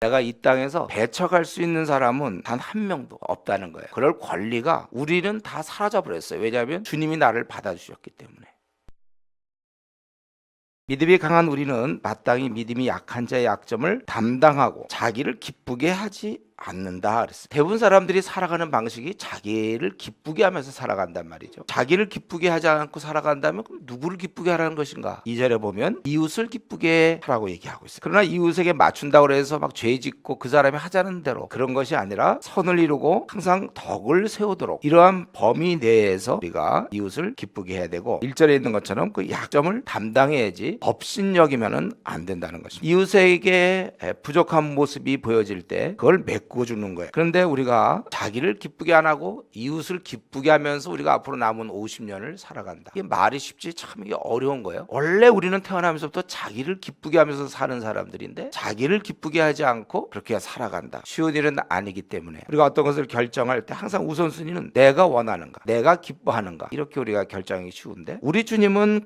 내가 이 땅에서 배척할 수 있는 사람은 단 한 명도 없다는 거예요. 그럴 권리가 우리는 다 사라져 버렸어요. 왜냐하면 주님이 나를 받아주셨기 때문에. 믿음이 강한 우리는 마땅히 믿음이 약한 자의 약점을 담당하고 자기를 기쁘게 하지 않는다 그랬어요. 대부분 사람들이 살아가는 방식이 자기를 기쁘게 하면서 살아간단 말이죠. 자기를 기쁘게 하지 않고 살아간다면 그럼 누구를 기쁘게 하라는 것인가? 이 절에 보면 이웃을 기쁘게 하라고 얘기하고 있어요. 그러나 이웃에게 맞춘다고 해서 막 죄 짓고 그 사람이 하자는 대로 그런 것이 아니라 선을 이루고 항상 덕을 세우도록 이러한 범위 내에서 우리가 이웃을 기쁘게 해야 되고 일절에 있는 것처럼 그 약점을 담당해야지 법신여기면은 안 된다는 것입니다. 이웃에게 부족한 모습이 보여질 때 그걸 메 꾸어 주는 거예요. 그런데 우리가 자기를 기쁘게 안 하고 이웃을 기쁘게 하면서 우리가 앞으로 남은 50년을 살아간다. 이게 말이 쉽지 참 이게 어려운 거예요. 원래 우리는 태어나면서부터 자기를 기쁘게 하면서 사는 사람들인데 자기를 기쁘게 하지 않고 그렇게 살아간다. 쉬운 일은 아니기 때문에 우리가 어떤 것을 결정할 때 항상 우선순위는 내가 원하는가, 내가 기뻐하는가 이렇게 우리가 결정하기 쉬운데 우리 주님은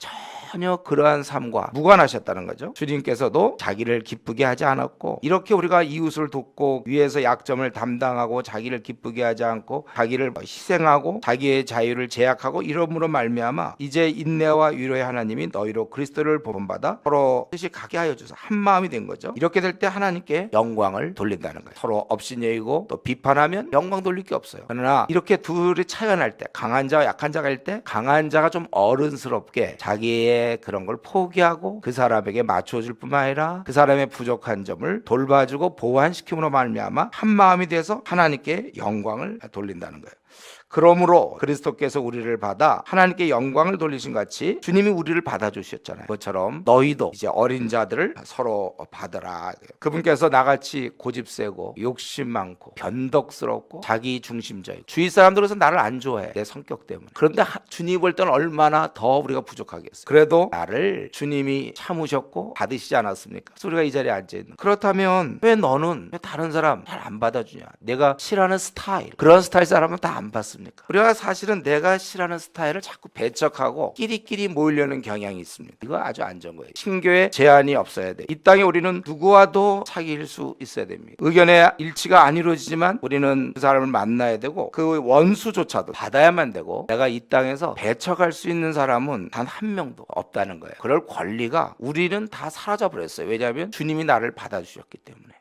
전혀 그러한 삶과 무관하셨다는 거죠. 주님께서도 자기를 기쁘게 하지 않았고 이렇게 우리가 이웃을 돕고 위에서 약점을 담당하고 자기를 기쁘게 하지 않고 자기를 희생하고 자기의 자유를 제약하고 이러므로 말미암아 이제 인내와 위로의 하나님이 너희로 그리스도를 본받아 서로 뜻이 가게 하여 주사 한 마음이 된 거죠. 이렇게 될 때 하나님께 영광을 돌린다는 거예요. 서로 업신여기고 또 비판하면 영광 돌릴 게 없어요. 그러나 이렇게 둘이 날때 강한 자와 약한 자가 일 때 강한 자가 좀 어른스럽게 자기의 그런 걸 포기하고 그 사람에게 맞춰줄 뿐만 아니라 그 사람의 부족한 점을 돌봐주고 보완시킴으로 말미암아 한 마음이 돼서 하나님께 영광을 돌린다는 거예요. 그러므로 그리스도께서 우리를 받아 하나님께 영광을 돌리신 같이 주님이 우리를 받아 주셨잖아요. 그것처럼 너희도 이제 어린 자들을 서로 받으라. 그분께서 나같이 고집 세고 욕심 많고 변덕스럽고 자기 중심적인 주위 사람들에서 나를 안 좋아해 내 성격 때문에. 그런데 하- 주님 볼 때는 얼마나 더 우리가 부족하겠어. 그래도 나를 주님이 참으셨고 받으시지 않았습니까? 우리가 이 자리에 앉아 있는. 그렇다면 왜 너는 왜 다른 사람 잘 안 받아주냐? 내가 싫어하는 스타일 그런 스타일 사람은 다안 받습니까? 우리가 사실은 내가 싫어하는 스타일을 자꾸 배척하고 끼리끼리 모이려는 경향이 있습니다. 이거 아주 안 좋은 거예요. 신교에 제한이 없어야 돼. 이 땅에 우리는 누구와도 사귈 수 있어야 됩니다. 의견의 일치가 안 이루어지지만 우리는 그 사람을 만나야 되고 그 원수조차도 받아야만 되고 내가 이 땅에서 배척할 수 있는 사람은 단 한 명도 없다는 거예요. 그럴 권리가 우리는 다 사라져 버렸어요. 왜냐하면 주님이 나를 받아주셨기 때문에.